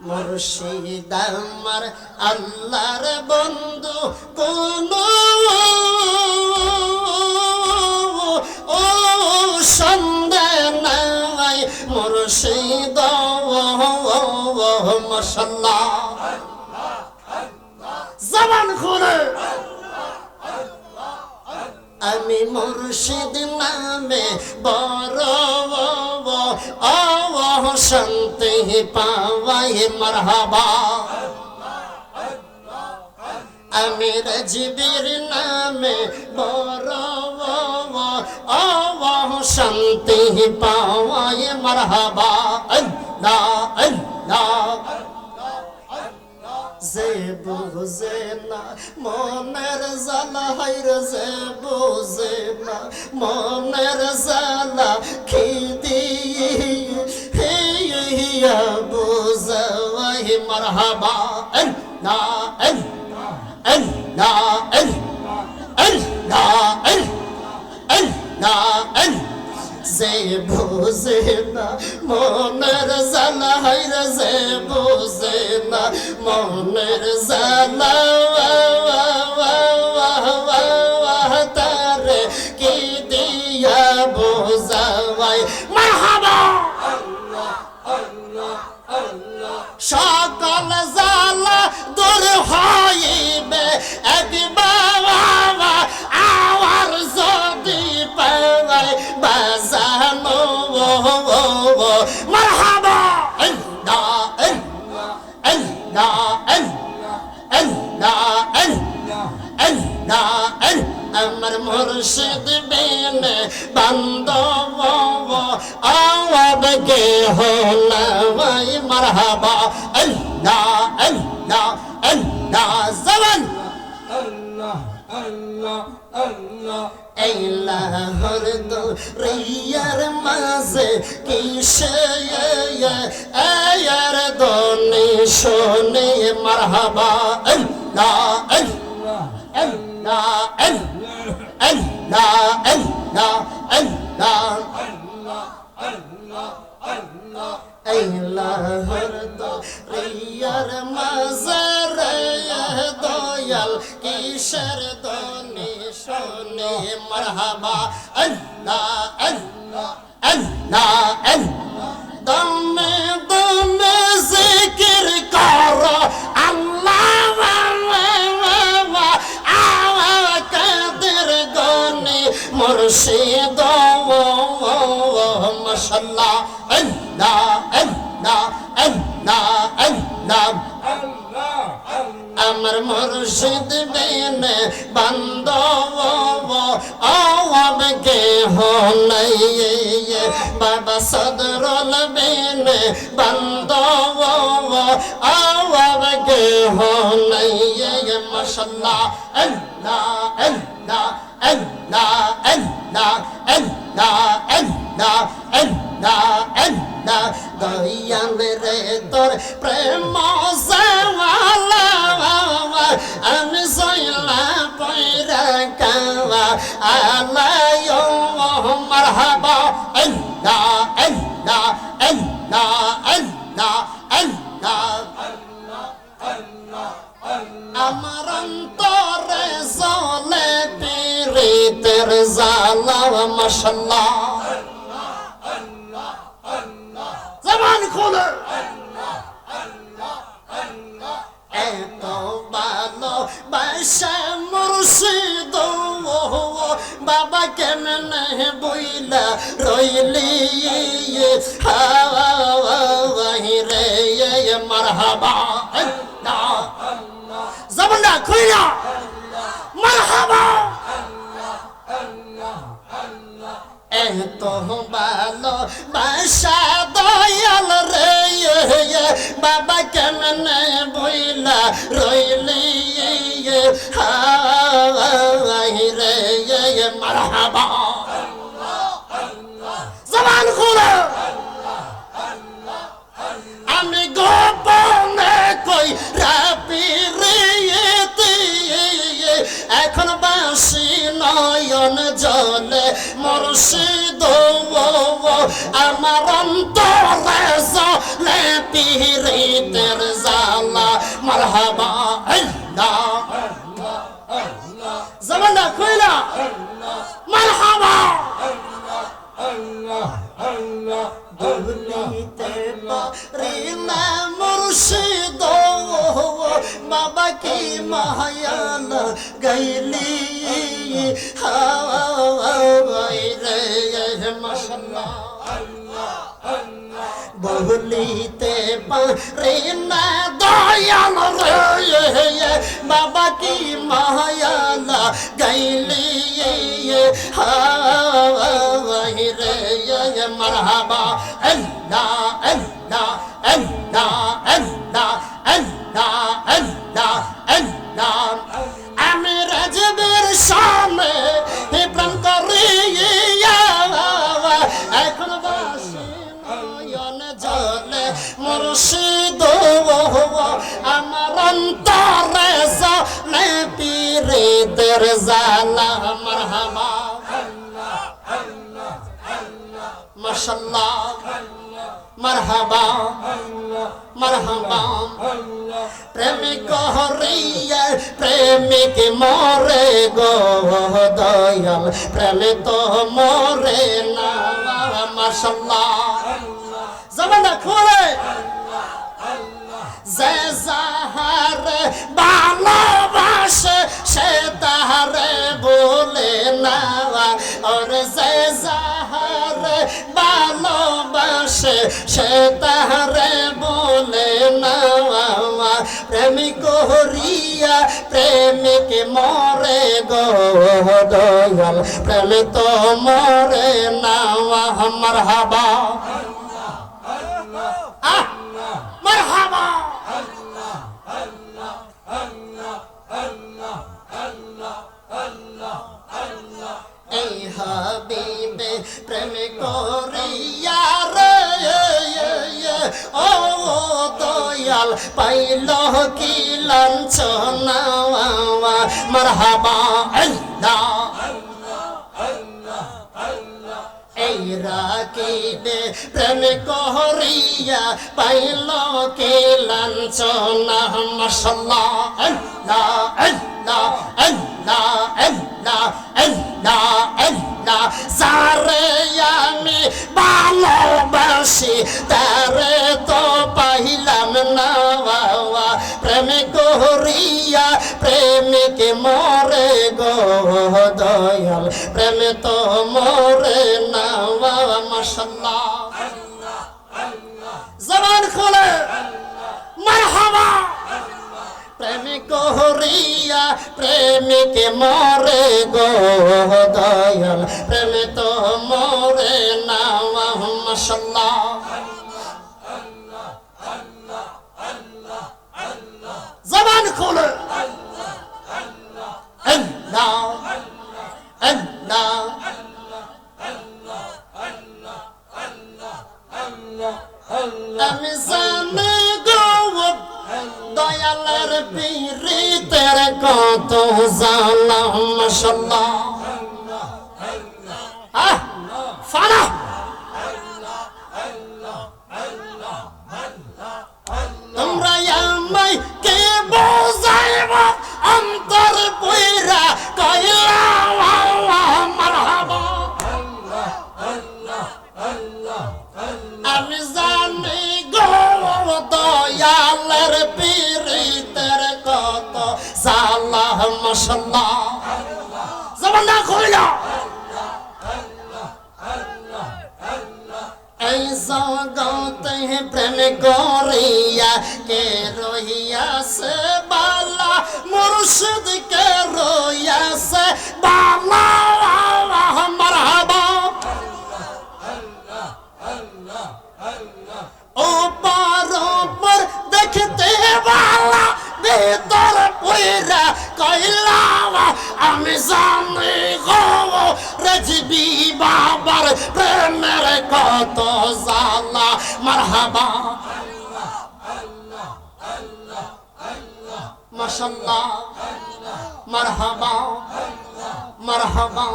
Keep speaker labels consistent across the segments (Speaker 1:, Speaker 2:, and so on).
Speaker 1: মুর্শিদ আমার আল্লাহর বন্ধু কোন ও সন্দেহ নাই। মুর্শিদ মশাল্লাহ। জবান খুলে। আমি মুর্শিদ নামে বড় শান্তি পাওয়াই মারহাবা। আমি রাজবীর নামে বড় ও, শান্তি পাওয়াই মারহাবা। আল্লাহ আল্লাহ। যে বুঝে না মনের জ্বালা হাইর যে বুঝে না মনের জ্বালা খিদি হিয়া বুঝাই মারহাবা। না না না না যে বুঝে না। মনের জ্বালা হাইর যে বুঝে না। মনের জ্বালা তারে কি দিয়া বোঝাওয়াই মারহাবা! সকল আওয়াব কে হোলাই মারহাবা আল্লাহ আল্লাহ আল্লাহ জবান
Speaker 2: Allah, Allah, Allah.
Speaker 1: এইলাহর দরিয়ার মাঝে কিসে আয়ার দনি শোনে মারহাবা আল্লাহ আল্লাহ আল্লাহ আল্লাহ আল্লাহ eyler hırda Reyyar mazaraya doyal Gişer doni şoni merhaba Allah Allah Allah Allah Dome dome zikir kara Allah Allah Allah Kadir goni murşid আমার মুর্শিদ বেন বান্ধব আওয়াব কে হলাই বাবা সদরল বেন বান্ধব আওয়াব কে হলাই মশাল্লাহ আল্লাহ আল্লাহ দয়াল রে তোর প্রেম সওয়ালা আমি পীরিতের জালা মাশাল্লাহ জবান খোলে। এত ভালো বাসা মুর্শিদ বাবা কেমনে বইলা রইলি? রে মারহাবা। আল্লাহ জবানটা খুইলা মারহাবা। এত ভালো বাসা দয়াল রে বাবা কেমনে বইলা রইলি হাই রে মারহাবা। জবান খুলে। মুর্শিদ আমার অন্তরে জলে পীরিতের জালা মারহাবা আল্লাহ জমানা কইলা গাইলি হাওয়াই রে মারহাবা আল্লাহ আল্লাহ আল্লাহ আল্লাহ আল্লাহ আল্লাহ আল্লাহ আমি রাজবীর সামনে প্রাণ করিয়া এখন বাসি আমার অন্তরে পীরিতের জালা মারহাবা। মাশাল্লাহ। মারহাবা। মারহাবা। প্রেমিক হরিয়া, প্রেমিক মরে গো দয়াল। প্রেমে তো মরে না, মাশাল্লাহ। জমানা খোলে। যে যাহারে ভালোবাসে সে তাহারে বলে, না প্রেমিক হরিয়া, প্রেমিক মরে গো দয়াল, প্রেমে তো মরে না এই হাবিবে প্রেম করিয়া পাইল কি লাঞ্ছনা মারহাবা প্রেম করিয়া পাইল কে লাঞ্ছনা? সারে আমি ভালোবাসি তারে তো প্রেম তো মরে না বাবা মশাল্লাহ জবান খোলে। মারহাবা। প্রেমিক হরিয়া, প্রেমিকে মরে গো, দয়াল। প্রেমে তো মরে না মশাল্লাহ কত জালাম মশাল্লাহ জগতে প্রেম করিয়া কে রহিয়া সে বালা মুর্শিদ কে রহিয়া সে বালা মারহাবা ওপার ওপর দেখতে বালা ভিতর পুইরা কইলা আমি জানি গো রেজিবি আমার প্রেমের কত জালা মারহাবা মাশাল্লাহ মারহাবা মারহাবা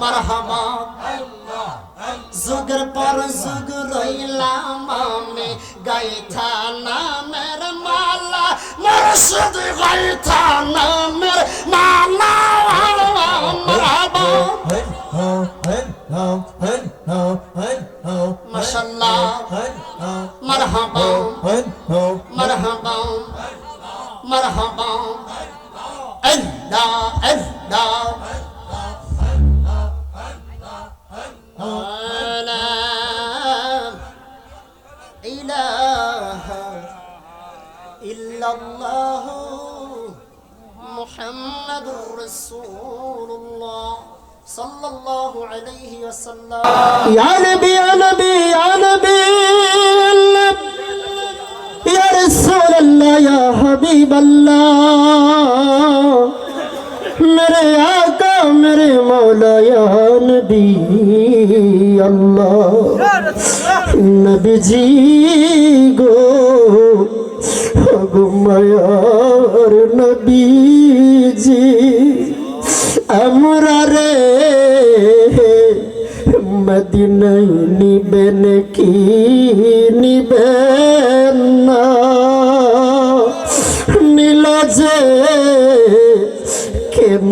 Speaker 1: মারহাবা যুগের পর যুগ রইলাম আমি গাইথা নামের মালা মুর্শিদ গাইথা নামের মালা মারহাবা um, um. وسلم يا نبي يا نبي يا نبي يا رسول الله يا حبيب الله میرے آقا میرے مولا یا نبی اللہ نبی جی گو گمیا نبی جی মদিনাই নিবেন কি নিবেন না। নিল যে কেন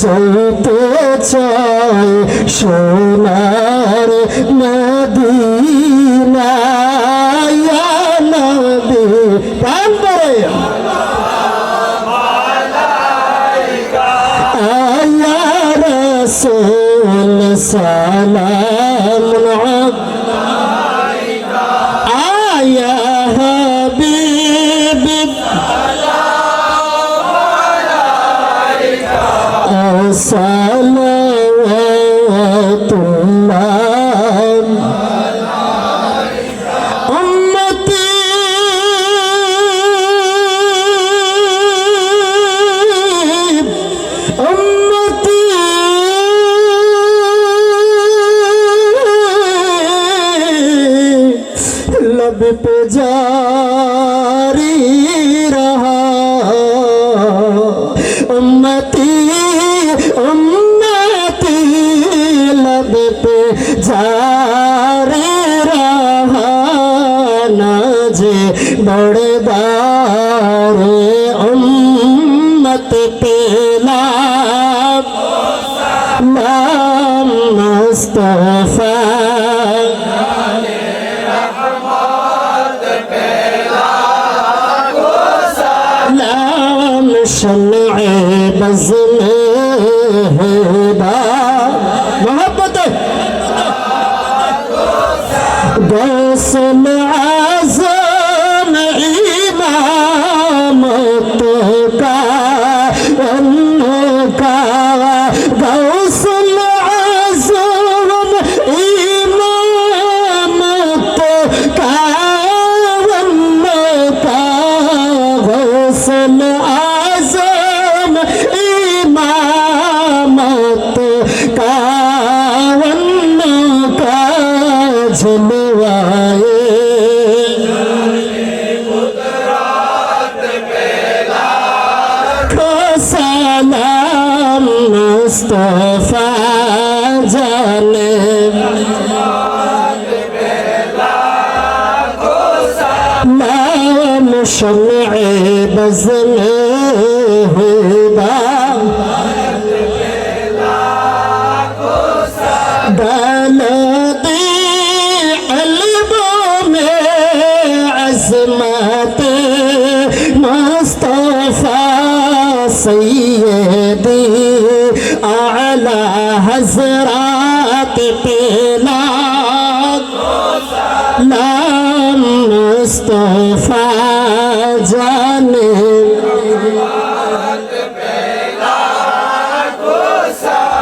Speaker 1: যেতে চাই সে উন্নতি উন্নতি লবে পে যা شمع بزم هدا محبت دوس معاز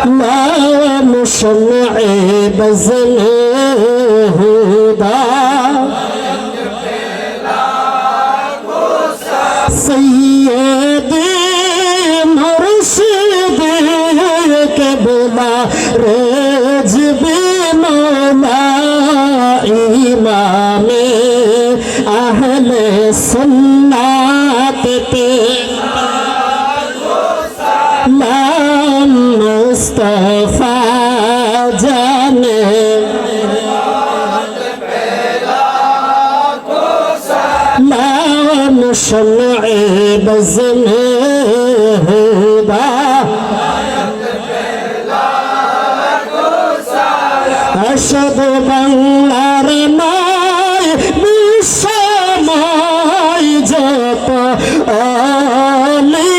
Speaker 1: ما مش معيب الزنهدان শমে বজনে আশদ বাংলার নয় বিশ্বময় যত অলিয়াবাল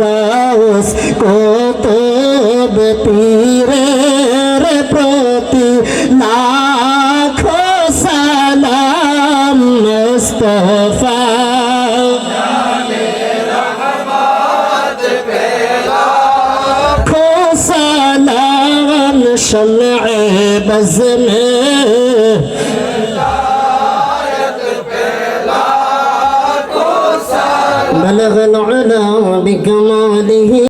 Speaker 1: গাউস কত कैसे में बलगल बिकमाली